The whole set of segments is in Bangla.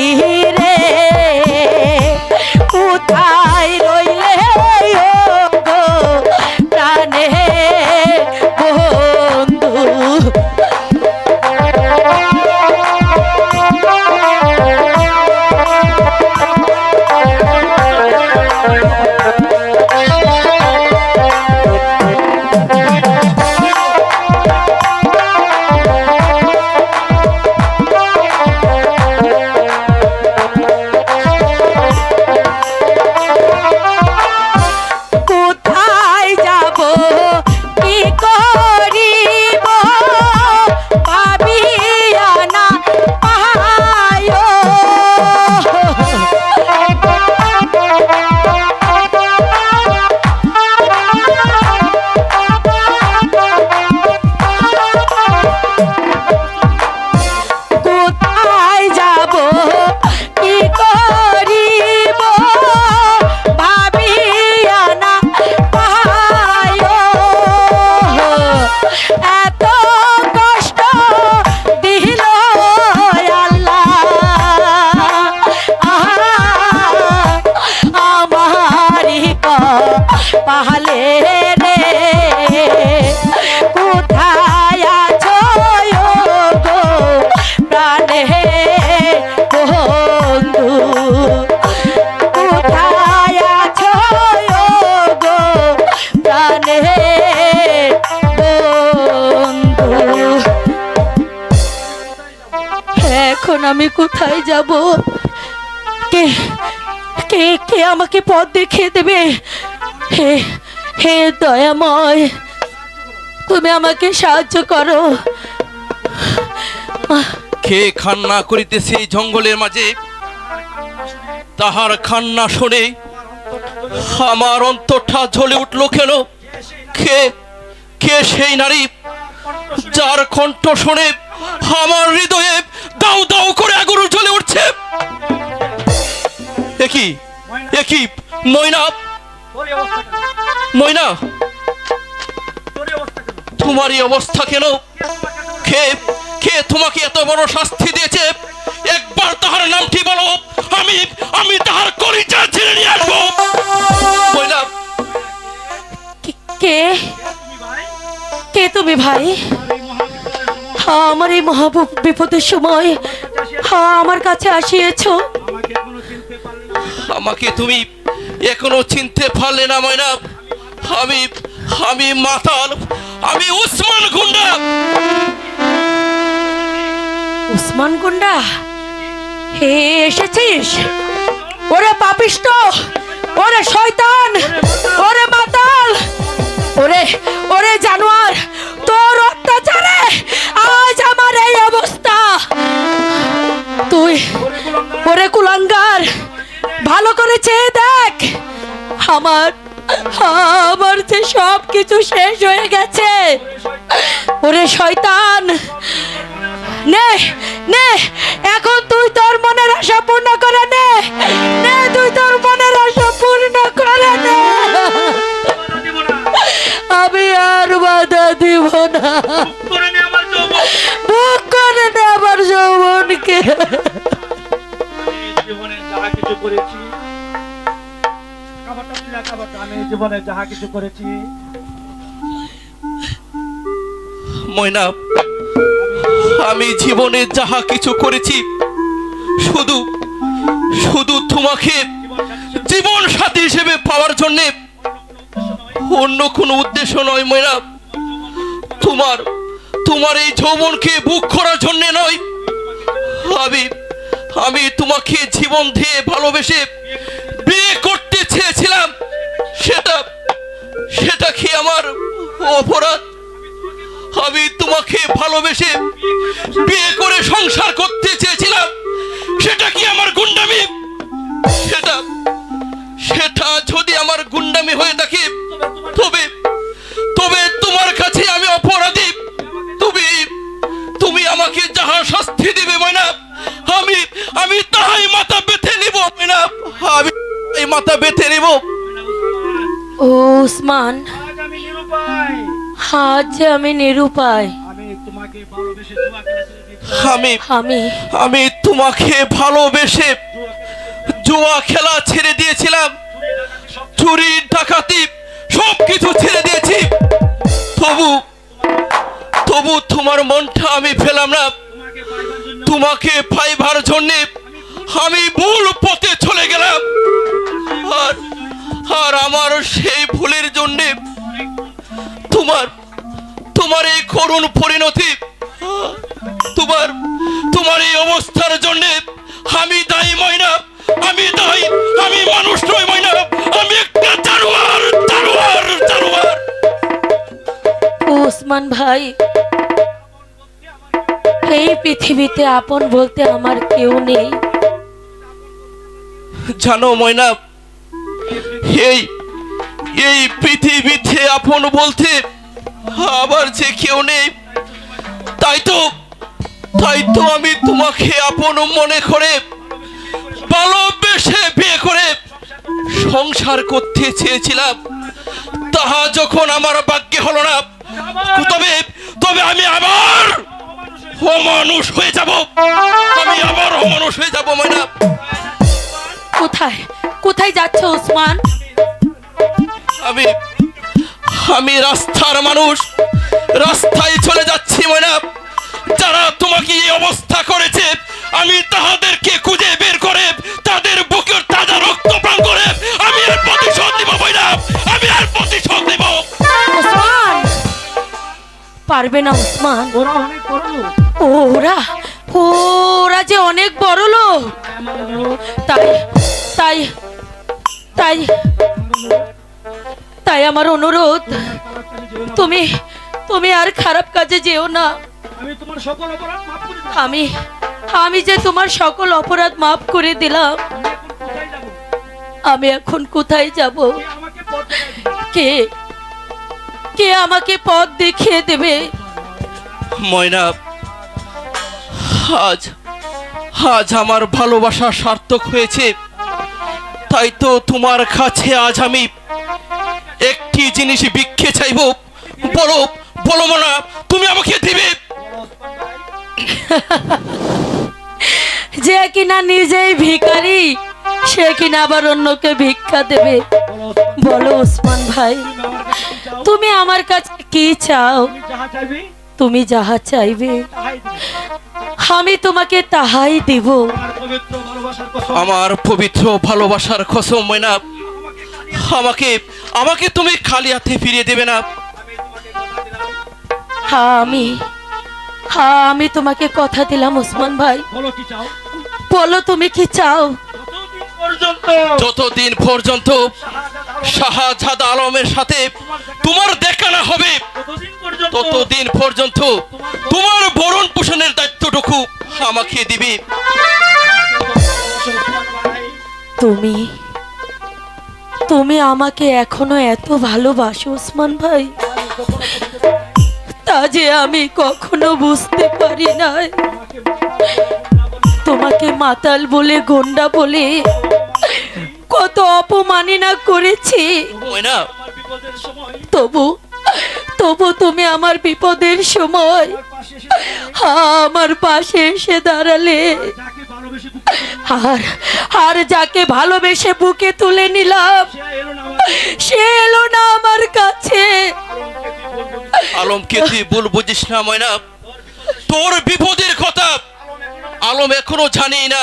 Hey. আমি কোথায় যাব? কে কে কে আমাকে পথ দেখিয়ে দেবে? হে হে দয়াময়, তুমি আমাকে সাহায্য করো। কে খান্না করিতেছে এই জঙ্গলের মাঝে? তাহার খান্না শুনে আমার অন্তরটা জ্বলে উঠল কেন? কে কে সেই নারী যার কণ্ঠ শুনে আমার হৃদয়ে দাউ দাউ করে আগুন জ্বলে উঠছে। একই একই ময়না? ময়না? তোমার এই অবস্থা কেন? কে? কে তোমাকে এত বড় শাস্তি দিয়েছে? একবার তাহার নামটি বলো। আমি আমি তাহার কলিজা ছেড়ে নিয়ে আসব। মহিলা কে- কে তুমি ভাই? আমার এই মহা বিপদের সময় হ্যাঁ, আমার কাছে আসিয়েছো। আমাকে তুমি এখনও চিনতে পারলে না ময়না। আমি আমি মাতাল আমি উসমান গুন্ডা। উসমান গুন্ডা হে এসেছিস? ওরে পাপিষ্ট ওরে শয়তান ওরে মাতাল ওরে ওরে জানোয়ার তোর অত্যাচারে চেয়ে দেখ, আমার আমার যে সব কিছু শেষ হয়ে গেছে। ওরে শয়তান, নে নে, এখন তুই তোর মনের আশা পূর্ণ করে নে। নে, তুই তোর মনের আশা পূর্ণ করে নে। আমি আর বাধা দিব না। বুক করে নে আমার যৌবনকে। জীবনে যাহা কিছু করেছি আমি জীবনে যাহা কিছু করেছি, ময়না, আমি জীবনে যাহা কিছু করেছি, শুধু শুধু তোমাকে জীবন সাথী হিসেবে পাওয়ার জন্যে। অন্য কোনো উদ্দেশ্য নয় ময়না। তোমার তোমার এই যৌবনকে বুক করার জন্যে নয়। আমি আমি তোমাকে জীবন দিয়ে ভালোবেসে বিয়ে করতে চেয়েছিলাম। সেটা সেটা কি আমার অপরাধ? আমি তোমাকে ভালোবেসে বিয়ে করে সংসার করতে চেয়েছিলাম। সেটা কি আমার গুন্ডামি? সেটা সেটা যদি আমার গুন্ডামি হয়ে থাকে, তবে তবে তোমার কাছে আমি অপরাধী। তুমি তুমি আমাকে যাহা শাস্তি দিবে উসমান আজ আমি নিরুপায়। যে আমি নিরুপায়। আমি তোমাকে ভালোবেসে জুয়া খেলা ছেড়ে দিয়েছি। আমি তোমাকে ভালোবেসে জুয়া খেলা ছেড়ে দিয়েছিলাম। চুরি ডাকাতি সব কিছু ছেড়ে দিয়েছি। তবু তবু তোমার মনটা আমি ফেলাম না। তোমাকে পাইবার জন্য তোমাকে পাইবার জন্যে আমি ভুল পথে চলে গেলাম। আর আর আমার সেই ভুলের জন্যে তোমার তোমার এই করুণ পরিণতি তোমার তোমার এই অবস্থার জন্য আমি দায়ী ময়না আমি দায়ী আমি মানুষ নই ময়না আমি একটা জানোয়ার জানোয়ার জানোয়ার। ও উসমান ভাই এই পৃথিবীতে আপন বলতে আমার কেউ নেই। জানো ময়না এই এই পৃথিবীতে আপন বলতে আবার যে কেউ নেই। তাই তো তাই তো আমি তোমাকে আপন মনে করে, ভালোবেসে বিয়ে করে সংসার করতে চেয়েছিলাম। তাহা যখন আমার ভাগ্যে হলো না, তবে তবে আমি আবার অমানুষ হয়ে যাব। আমি আবার অমানুষ হয়ে যাব ময়না কোথায়? কোথায় যাচ্ছ উসমান আমি আমি রাস্তার মানুষ। রাস্তায় চলে যাচ্ছি ময়না। যারা তোমাকে এই অবস্থা করেছে, আমি তাহাদেরকে খুঁজে বের করে তাদের বুকের তাজা রক্ত প্রাণ করে আমি আর প্রতিশোধ নিব ময়না। আমি আর প্রতিশোধ ওসমান! পারবে না ওসমান। ওরা ওরা ওরা যে অনেক বড় লোক তাই তাই তাই আমার অনুরোধ। তুমি তুমি আর খারাপ কাজে যেও না। আমি তোমার সকল অপরাধ মাফ করে আমি আমি যে তোমার সকল অপরাধ মাফ করে দিলাম আমি এখন কোথায় যাব? কে কে আমাকে পথ দেখিয়ে দেবে? ময়না আজ আজ আমার ভালোবাসা সার্থক হয়েছে। তাই তো তোমার কাছে আজ আমি একটি জিনিস ভিক্ষে চাইব? বলো বলো মনা তুমি আমাকে দিবে। যে কিনা নিজেই ভিখারি সে কিনা আবার অন্যকে ভিক্ষা দেবে। বলো ওসমান ভাই তুমি আমার কাছে কি চাও? তুমি কি যাহা চাইবে আমি তোমাকে তাহাই দিব। আমার পবিত্র ভালোবাসার কসম ময়না আমাকে আমাকে তুমি খালি হাতে ফিরিয়ে দেবে না। হ্যাঁ আমি হ্যাঁ আমি তোমাকে কথা দিলাম ওসমান ভাই। বলো কি চাও? বলো তুমি কি চাও? যতদিন পর্যন্ত যতদিন শাহজাদ আলমের সাথে তোমার দেখা না হবে ততদিন পর্যন্ত তোমার ভরণ পোষণের দায়িত্বটুকু আমাকে দিবে। তুমি তুমি আমাকে এখনও এত ভালোবাসো ওসমান ভাই? তা যে আমি কখনো বুঝতে পারি নাই। তোমাকে মাতাল বলে গন্ডা বলে কত অপমানিনা করেছি। তবু তবু তুমি আমার বিপদের সময় আমার পাশে এসে দাঁড়ালে, আর আর যাকে ভালোবেসে বুকে তুলে নিলাম সে এলো না আমার কাছে। আলমকে তুই তুই ভুল বুঝিস না ময়না। তোর বিপদের কথা আলম এখনও আলম জানি না।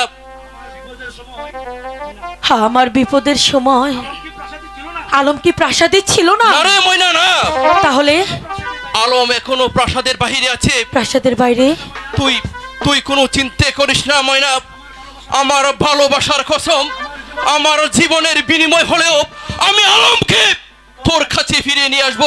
আমার বিপদের সময় আলম কি প্রাসাদে ছিল না? না রে ময়না না। তাহলে? আলম এখনও প্রাসাদের বাইরে আছে। প্রাসাদের বাইরে? তুই তুই কোনো চিন্তা করিস না ময়না। আমার ভালোবাসার কসম আমার জীবনের বিনিময় হলেও আমি আলমকে তোর কাছে ফিরিয়ে নিয়ে আসব।